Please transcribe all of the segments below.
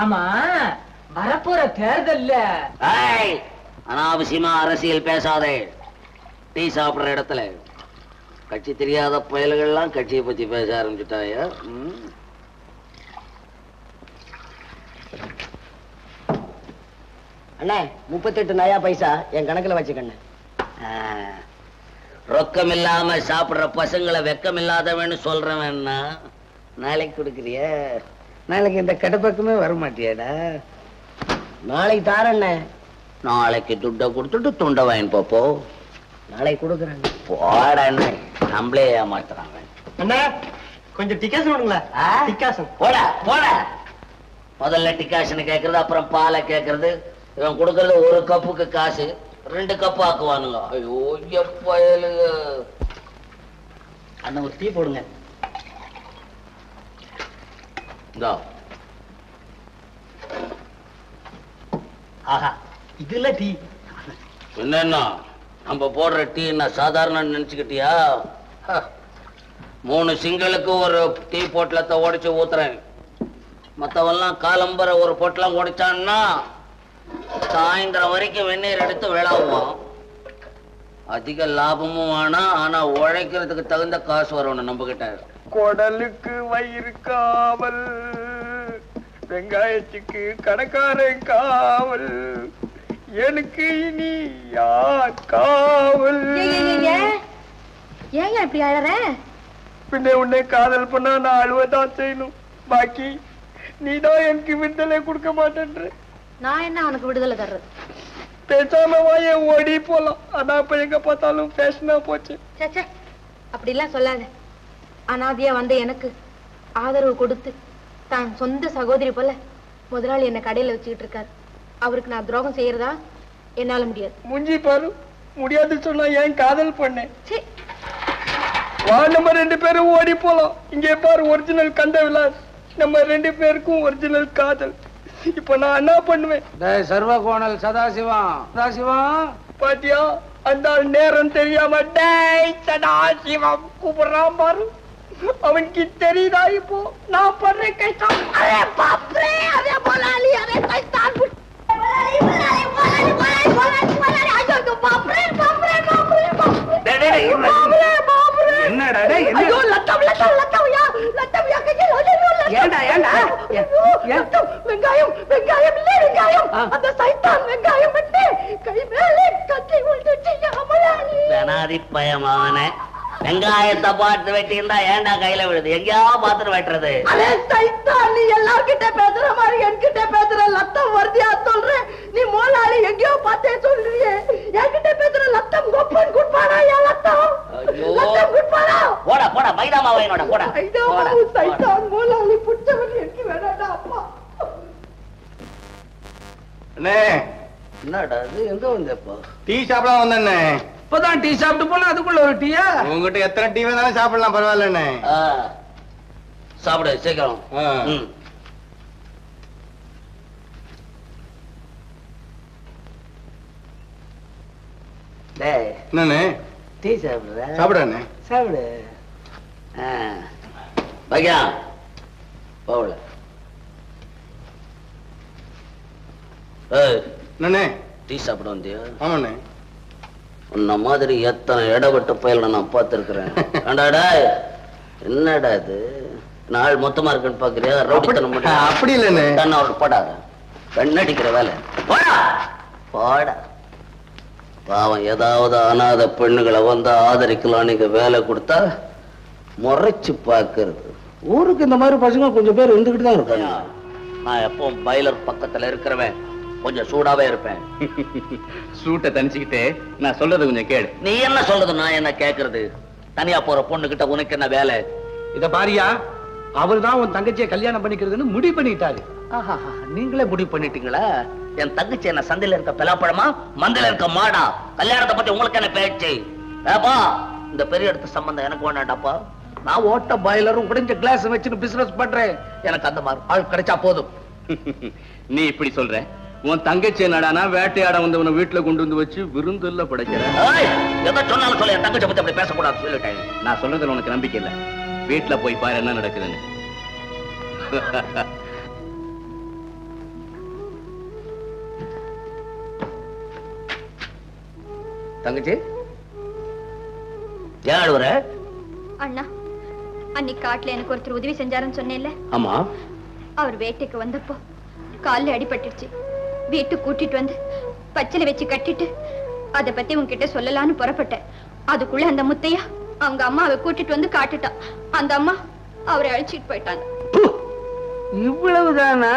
ஆமா வரப்போற தேர்தல்ல. ஏய், அனாவசியமா அரசியல் பேசாதே. டீ சாப்பிடுற இடத்துல. கட்சி தெரியாத பயல்கள்லாம் கட்சியை பத்தி பேச ஆரம்பிச்சுட்டாயா. அண்ணே முப்பத்தெட்டு நயா பைசா என் கணக்குல வச்சுக்கண்ணே. ரொக்கம் இல்லாம சாப்பிடுற பசங்களை வெக்கம் இல்லாதவன்னு சொல்றவன்னா நாளைக்கு கொடுக்குறிய? நாளைக்கு இந்த கடை பக்கமே வர மாட்டியாடா. நாளைக்கு தாரண்ணே. நாளைக்கு துட்டை கொடுத்துட்டு துண்டை வாங்கி போப்போ நாளைக்கு கொடுக்குறேன் போடன்னு நம்மளே ஏமாத்துறாங்க. அண்ணா கொஞ்சம் டிக்காசன் விடுங்களா? டிக்காசன் போட போட. முதல்ல டிகாஷன் கேக்குறது அப்புறம் பாலை கேக்குறது. இவன் கொடுக்கறது ஒரு கப்புக்கு காசு ரெண்டு கப்பு ஆக்குவானுங்க. ஐயோ எப்பயலுங்க அண்ணா ஒரு டீ போடுங்க. இந்தா ஆஹா இதுல டீ. என்னன்னா? நம்ம போடுற டீ என்ன சாதாரண நினைச்சுக்கிட்டியா? ஹ. மூணு சிங்களுக்கு ஒரு டீ பொட்டலத்தை உடைச்சு ஊத்துறேன். மற்றவெல்லாம் காலம்பர ஒரு பொட்டலம் உடைச்சான்னா சாயந்தரம் வரைக்கும் வெந்நீர் எடுத்து விளாவுவான் அதிக லாபமும் வேணாம் ஆனா உழைக்கிறதுக்கு தகுந்த காசு வரணும் நம்ம கிட்ட குடலுக்கு வயிறு காவல் வெங்காயத்துக்கு கடைக்காரன் காவல் எனக்கு இனி யார் காவல்? ஏன்? இப்படி அழற? பின்ன உன்னை காதல் பண்ணா நான் அழுவதான் செய்யணும். பாக்கி நீதான் எனக்கு விடுதலை கொடுக்க மாட்டேன்ற. நான் என்ன உனக்கு விடுதலை தர்றது? பேசாம வாய ஓடி போலாம். ஆனா இப்ப எங்க பார்த்தாலும் ஃபேஷனா போச்சு. ச்சே, ச்சே அப்படிலாம் சொல்லாத. அனாதையா வந்த எனக்கு ஆதரவு கொடுத்து தான் சொந்த சகோதரி போல முதலாளி என்ன கடையில வச்சுக்கிட்டு இருக்காரு. அவருக்கு நான் துரோகம் செய்யறதா என்னால முடியாது. முஞ்சி பாரு. முடியாது சொன்னா ஏன் காதல் பண்ணேன் வா நம்ம ரெண்டு பேரும் ஓடி போலாம். இங்கே பாரு ஒரிஜினல் கந்த விலாஸ். நம்ம ரெண்டு பேருக்கும் ஒரிஜினல் காதல். இப்ப நான் என்ன பண்ணுவேன்? சர்வகோணல் சதாசிவம். சதாசிவம்? பாத்தியா? அந்த நேரம் தெரியாம டேய் சதாசிவம். கூப்பிடுறான் பாரு. அவனுக்கு தெரியுதா இப்போ? நான் படுற கஷ்டம் அரே பாப்ரே அரே முதலாளி அரே கஷ்டம் முதலாளி முதலாளி முதலாளி முதலாளி முதலாளி முதலாளி ஐயோ பாப்ரே பாப்ரே பாப்ரே பாப்ரே பாப்ரே பாப்ரே என்னடா டேய், என்ன? ஐயோ லட்டம் லட்டம் லட்டம் யா லட்டம் யா ஐயோ லட்டம். ஏன்டா, ஏன்டா? ஐயோ, லட்டம் வெங்காயம் வெங்காயம் இல்ல வெங்காயம். அந்த சைத்தான் வெங்காயம் விட்டு கை மேலே கத்தி விட்டுச்சு அமலாளி பெனாதி பயமாவனே வெங்காயத்தை பார்த்து வெட்டியிருந்தா ஏன்டா கையில விழுது? எங்கேயா பார்த்துட்டு வெட்டுறது? அரே சைத்தான் நீ எல்லார்கிட்ட பேசுற மாதிரி என்கிட்ட பேசுற லத்தம் வருதியா சொல்ற? நீ மோலாளி எங்கேயோ பார்த்தே சொல்றியே என்கிட்ட பேசுற லத்தம் கொப்பன் குட்பானா என் லத்தம்? ஐயோ. லத்தம் குட்பானா போடா போடா மைதா மாவையனோட போடா. ஐயோ போடா, போடா. சைத்தான் மோலாளி புடிச்சவன் எனக்கு வேணாடா அப்பா. அண்ணே. என்னடா இது? எங்க வந்தப்போ? டீ சாப்பிடலாம் வந்தண்ணே இப்பதான் டீ சாப்பிட்டு போனா அதுக்குள்ள ஒரு டீயா? உங்ககிட்ட எத்தனை டீ வேணாலும் சாப்பிடலாம் பரவாயில்லண்ணே. சாப்பிடு சீக்கிரம். என்னண்ணே? டீ சாப்பிடுற? சாப்பிடண்ணே சாப்பிடு. ஆ. பையா. போகல. என்னண்ணே? டீ சாப்பிட வந்தியா? ஆமாண்ணே. உன்ன மாதிரி எத்தனை இடப்பட்ட பயல நான் பார்த்திருக்கிறேன். ஏண்டாடா என்னடா இது? நாள் மொத்தமா இருக்குன்னு பாக்குறியா ரவுடித்தனம் அப்படி- இல்லைண்ணே. தன்னை அவருக்கு போடாத கண்ணடிக்கிற வேலை. போடா! போடா. பாவம் ஏதாவது அனாதை பெண்ணுகளை வந்து ஆதரிக்கலாம். நீங்க வேலை கொடுத்தா முறைச்சு பாக்குறது ஊருக்கு இந்த மாதிரி பசங்க கொஞ்சம் பேர் இருந்துகிட்டு தான் இருக்காங்க. நான் எப்பவும் பைலர் பக்கத்துல இருக்கிறவன். கொஞ்சம் சூடாவே இருப்பேன். சூட்டை தனிச்சுக்கிட்டு நான் சொல்றது கொஞ்சம் கேளு. நீ என்ன சொல்றது நான் என்ன கேக்குறது? தனியா போற பொண்ணு கிட்ட உனக்கு என்ன வேலை? இத பாரியா அவர்தான் உன் தங்கச்சியை கல்யாணம் பண்ணிக்கிறதுன்னு முடிவு பண்ணிட்டாரு. நீங்களே முடிவு பண்ணிட்டீங்களா? என் தங்கச்சி என்ன சந்தையில இருக்க பலாப்பழமா மந்தையில இருக்க மாடா? கல்யாணத்தை பத்தி உங்களுக்கு என்ன பேச்சு? ஏப்பா இந்த பெரிய இடத்து சம்பந்தம் எனக்கு வேணாண்டாப்பா நான் ஓட்ட பாய்லரும் உடைஞ்ச கிளாஸ் வச்சுட்டு பிசினஸ் பண்றேன். எனக்கு அந்த மாதிரி ஆள் கிடைச்சா போதும். நீ இப்படி சொல்ற? உன் தங்கச்சி என்னடானா வேட்டையாட வந்தவனை வீட்டுல கொண்டு வந்து வச்சு விருந்துல படைக்கிறேன் தங்கச்சி பத்தி அப்படி பேசக்கூடாது சொல்லிட்டேன். நான் சொல்றதுல உனக்கு நம்பிக்கை இல்ல. வீட்டுல போய் பாரு என்ன நடக்குதுன்னு. தங்கச்சி? ஏன் அண்ணா அன்னைக்கு காட்டுல எனக்கு ஒருத்தர் உதவி செஞ்சாருன்னு சொன்னேன்ல. ஆமா. அவர் வேட்டைக்கு வந்தப்போ காலில் அடிபட்டுச்சு வீட்டுக்கு கூட்டிட்டு வந்து பச்சளை வச்சு கட்டிட்டு அத பத்தி உன்கிட்ட சொல்லலாம்னு புறப்பட்டேன். அதுக்குள்ள அந்த முத்தையா அவங்க அம்மாவை கூட்டிட்டு வந்து காட்டுட்டான். அந்த அம்மா அவரை அழைச்சிட்டு போயிட்டாங்க. இவ்வளவுதானா?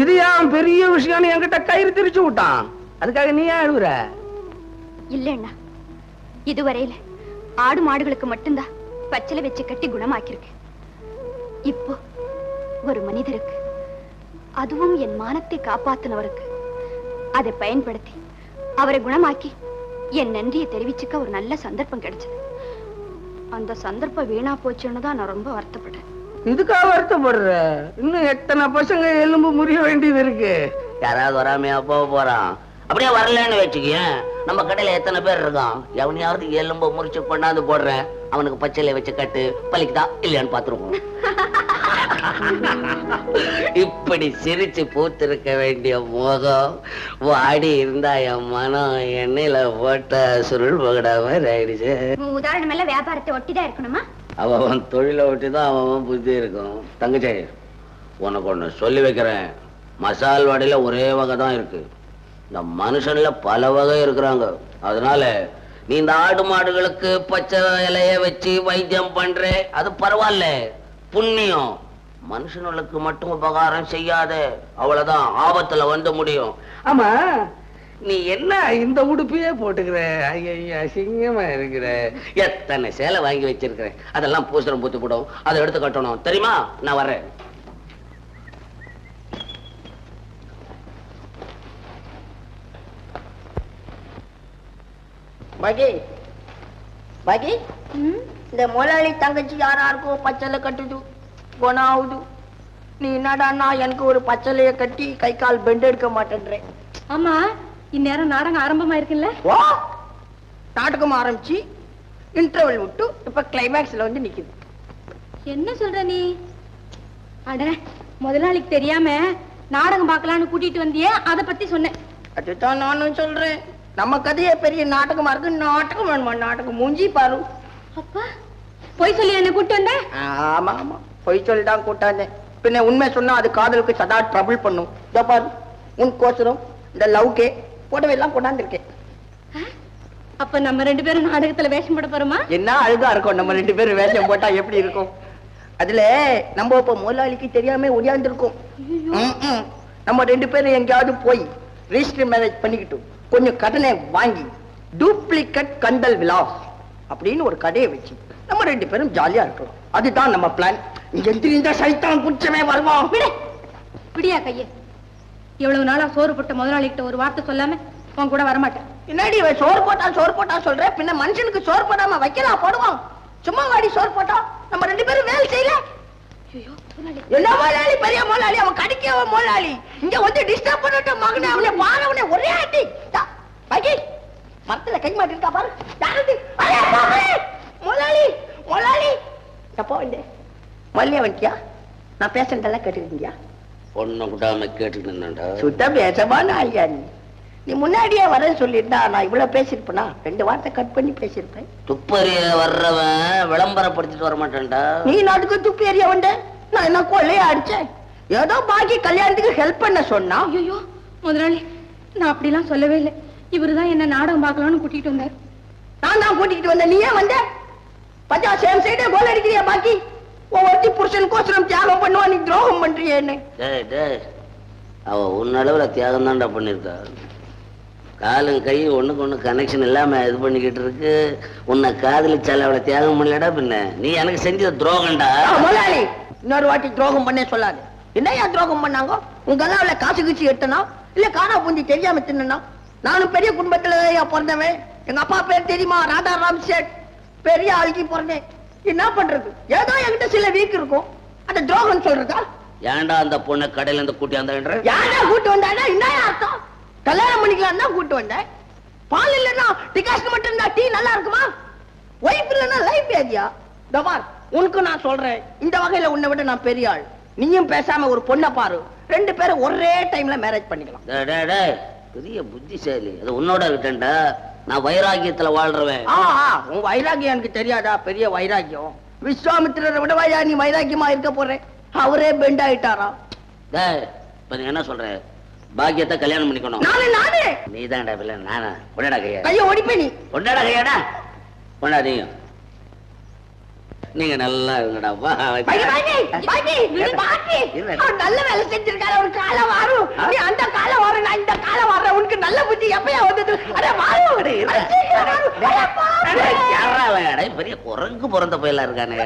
இது ஏன் பெரிய விஷயம்னு என்கிட்ட கயிறு திரிச்சு விட்டான்? அதுக்காக நீ அழுகுற இல்ல அண்ணா இதுவரையில ஆடு மாடுகளுக்கு மட்டும்தான் பச்சளை வச்சு கட்டி குணமாக்கியிருக்கேன் இப்போ ஒரு மனிதருக்கு அதுவும் என் மானத்தை காப்பாத்தினவருக்கு. அதை பயன்படுத்தி அவரை குணமாக்கி என் நன்றியை தெரிவிச்சுக்க ஒரு நல்ல சந்தர்ப்பம் கிடைச்சது. அந்த சந்தர்ப்பம் வீணா போச்சுன்னு தான் நான் ரொம்ப வருத்தப்படுறேன் இதுக்கா வருத்தப்படுற? இன்னும் எத்தனை பசங்க எலும்பு முறிய வேண்டியது இருக்கு? யாராவது வராமையா போக போறான்? அப்படியே வரலன்னு வச்சுக்கேன் நம்ம கடையில எத்தனை பேர் இருக்கான்? எவனையாவது எலும்ப முறிச்சு கொண்டாந்து போடுறேன் அவனுக்கு பச்சையில வச்சு கட்டு பலிக்குதா இல்லையான்னு பாத்துருவோம் இப்படி சிரிச்சு பூத்திருக்க வேண்டிய முகம் வாடி இருந்தா என் மனம் எண்ணெயில போட்ட சுருள் பகடா மாதிரி ஆயிடுச்சு. உதாரணம் எல்லாம் வியாபாரத்தை ஒட்டிதான் இருக்கணுமா? அவன் தொழிலை ஒட்டி தான் அவன் அவன் புத்தி இருக்கும். தங்கச்சி உனக்கு ஒண்ணு சொல்லி வைக்கிறேன். மசால் வடையில ஒரே வகை தான் இருக்கு. இந்த மனுஷன்ல பல வகை இருக்கிறாங்க. அதனால நீ இந்த ஆடு மாடுகளுக்கு பச்சை இலைய வச்சு வைத்தியம் பண்ற அது பரவாயில்ல. புண்ணியம். மனுஷனுக்கு மட்டும் உபகாரம் செய்யாத அவ்வளவுதான் ஆபத்துல வந்து முடியும். ஆமா நீ என்ன இந்த உடுப்பையே போட்டுக்கிற? ஐயா அசிங்கமா இருக்கிற. எத்தனை சேலை வாங்கி வச்சிருக்கிறேன் அதெல்லாம் பூசணம் பூத்து போடும். அதை எடுத்து கட்டணும். தெரியுமா? நான் வரேன் பகி பகி இந்த முதலாளி தங்கச்சி யாராருக்கோ பச்சலை கட்டுது. குணம் ஆகுது நீ என்னடான்னா எனக்கு ஒரு பச்சலைய கட்டி கை கால் பெண்ட் எடுக்க மாட்டேன்றேன் ஆமா இந்நேரம் நாடகம் ஆரம்பமா இருக்குல்ல ஓ நாடகம் ஆரம்பிச்சு இன்டர்வல் விட்டு இப்ப கிளைமேக்ஸ்ல வந்து நிக்குது. என்ன சொல்ற நீ? அட முதலாளிக்கு தெரியாம நாடகம் பார்க்கலான்னு கூட்டிட்டு வந்தியே அத பத்தி சொன்னேன் அதுதான் நானும் சொல்றேன். நம்ம கதையே பெரிய நாடகமா இருக்கு. நாடகம் வேணுமா? நாடகம் மூஞ்சி பாரு. அப்பா பொய் சொல்லி என்ன கூட்டு வந்த? ஆமா ஆமா. பொய் சொல்லி தான் கூட்டாந்தேன் பின்ன உண்மை சொன்னா அது காதலுக்கு சதா ட்ரபிள் பண்ணும். இதோ பாரு உன் கோசரம் இந்த லவ்கே எல்லாம் கொண்டாந்துருக்கேன். அப்ப நம்ம ரெண்டு பேரும் நாடகத்துல வேஷம் போட போறோமா? என்ன அழுகா இருக்கும்? நம்ம ரெண்டு பேரும் வேஷம் போட்டா எப்படி இருக்கும்? அதுல நம்ம இப்ப முதலாளிக்கு தெரியாம ஒடியாந்துருக்கோம். ம்ம். நம்ம ரெண்டு பேரும் எங்கேயாவது போய் ரிஜிஸ்டர் மேரேஜ் பண்ணிக்கிட்டோம் கொஞ்சம் கடனை வாங்கி டூப்ளிகேட் கண்டல் விலாஸ் அப்படின்னு ஒரு கடையை வச்சு நம்ம ரெண்டு பேரும் ஜாலியா இருக்கலாம். அதுதான் நம்ம பிளான் இந்த சைத்தான் குச்சமே வருவான் விடு. விடியா கையே. இவ்வளவு நாளா சோறு போட்ட முதலாளிகிட்ட ஒரு வார்த்தை சொல்லாம உன் கூட வரமாட்டேன். என்னடி இவன் சோறு போட்டா சோறு போட்டா சொல்ற? பின்ன மனுஷனுக்கு சோறு போடாம வைக்கலாம் போடுவான்? சும்மா வாடி சோறு போட்டா நம்ம ரெண்டு பேரும் வேலை செய்யல. என்ன முதலாளி? பெரிய முதலாளி அவன் கடிக்கவ முதலாளி. இங்க வந்து டிஸ்டர்ப் பண்ணிட்டு மகனே அவனை பாரவனே ஒரே தா, பகி. மரத்துல கை மாட்டிருக்கா பாரு! முதலாளி முதலாளி. எப்போ வந்து மல்லியா வந்துட்டியா நான் பேசுறதெல்லாம் கேட்டுருக்கீங்க பொண்ணை விடாம கேட்டுட்டு நின்னேன்டா சுத்த பேசமான ஐயா நீ? நீ முன்னாடியே வரேன்னு சொல்லியிருந்தா நான் இவ்வளவு பேசியிருப்பேனா? ரெண்டு வார்த்தை கட் பண்ணி பேசியிருப்பேன். துப்பறிய வர்றவன் விளம்பரப்படுத்திட்டு வர மாட்டேன்டா நீ நாட்டுக்கு துப்பி எறிய வந்த? நான் என்ன கொள்ளையா அடிச்சேன்? ஏதோ பாக்கி கல்யாணத்துக்கு ஹெல்ப் பண்ண சொன்னா? ஐயோ முதலாளி நான் அப்படிலாம் சொல்லவே இல்லை. இவருதான் என்ன நாடகம் பார்க்கலாம்னு கூட்டிட்டு வந்தார். நான் தான் கூட்டிட்டு வந்தேன். நீ ஏன் வந்த? பச்சா சேம் சைடே கோல் அடிக்கிறியா ஒவ்வொருத்தி புருஷனுக்கோசரம் தியாகம் பண்ணுவா நீ துரோகம் பண்றியே என்ன டேய் டேய். அவ உன்னளவுல தியாகம் தான்டா பண்ணிருக்கா காலும் கையும் ஒண்ணுக்கு ஒண்ணு கனெக்ஷன் இல்லாம இது பண்ணிக்கிட்டு இருக்கு. உன்னை காதலிச்சால அவளை தியாகம் பண்ணலடா பின்ன. நீ எனக்கு செஞ்ச துரோகம்டா. முதலாளி இன்னொரு வாட்டி துரோகம் பண்ணே சொல்லாது. என்னையா துரோகம் பண்ணாங்க? உங்க அவளை காசு கீச்சு எட்டனா இல்ல காணா பூந்தி தெரியாம தின்னா நானும் பெரிய குடும்பத்துல பிறந்தவன். எங்க அப்பா பேர் தெரியுமா? ராதா ராம் சேட் பெரிய ஆளுக்கு பிறந்தேன். என்ன பண்றது? ஏதோ என்கிட்ட சில வீக் இருக்கும். அந்த துரோகம் சொல்றதா? ஏன்டா அந்த பொண்ணை கடையில இருந்து கூட்டி வந்தான்ற யாரா கூட்டு வந்தாடா? என்ன அர்த்தம்? கல்யாணம் பண்ணிக்கலாம் தான் கூட்டு வந்தேன். பால் இல்லைன்னா டிகாஷன் மட்டும் இருந்தா டீ நல்லா இருக்குமா? ஒய்ஃப் இல்லைன்னா லைஃப் ஏதியா தபார் உனக்கு நான் சொல்றேன். இந்த வகையில உன்னை விட நான் பெரிய ஆள். நீயும் பேசாம ஒரு பொண்ணை பாரு. ரெண்டு பேரும் ஒரே டைம்ல மேரேஜ் பண்ணிக்கலாம். பெரிய புத்திசாலி. அது உன்னோட இருக்கட்டேன்டா நான் வைராகியத்துல வாழ்றவன். உன் வைராகியம் எனக்கு தெரியாதா? பெரிய வைராகியம். விஸ்வாமித்திரரை விடவாயா நீ வைராகியமா இருக்க போறேன் அவரே பெண்ட் ஆயிட்டாரா? இப்ப என்ன சொல்ற? பாக்கியத்தை கல்யாணம் பண்ணிக்கணும். நானே நானே! நீ தான்டா பிள்ளை நானா? பொண்டாடா கையா? கைய ஓடிப்பே நீ. கையாடா? நீங்க நல்லா இருங்கடா வா நல்ல வேலை செஞ்சிருக்காரு அவர் காலை வாரும். அந்த காலை வாரு நான் இந்த காலை வாடுறேன் உனக்கு நல்ல புத்தி எப்பயா வந்தது அட வாரும் அட, சீக்கிரம் வாரும். அட, பாப்பே. யாரா அவன்? அடே, பெரிய குரங்கு பிறந்த பயிலா இருக்கானே.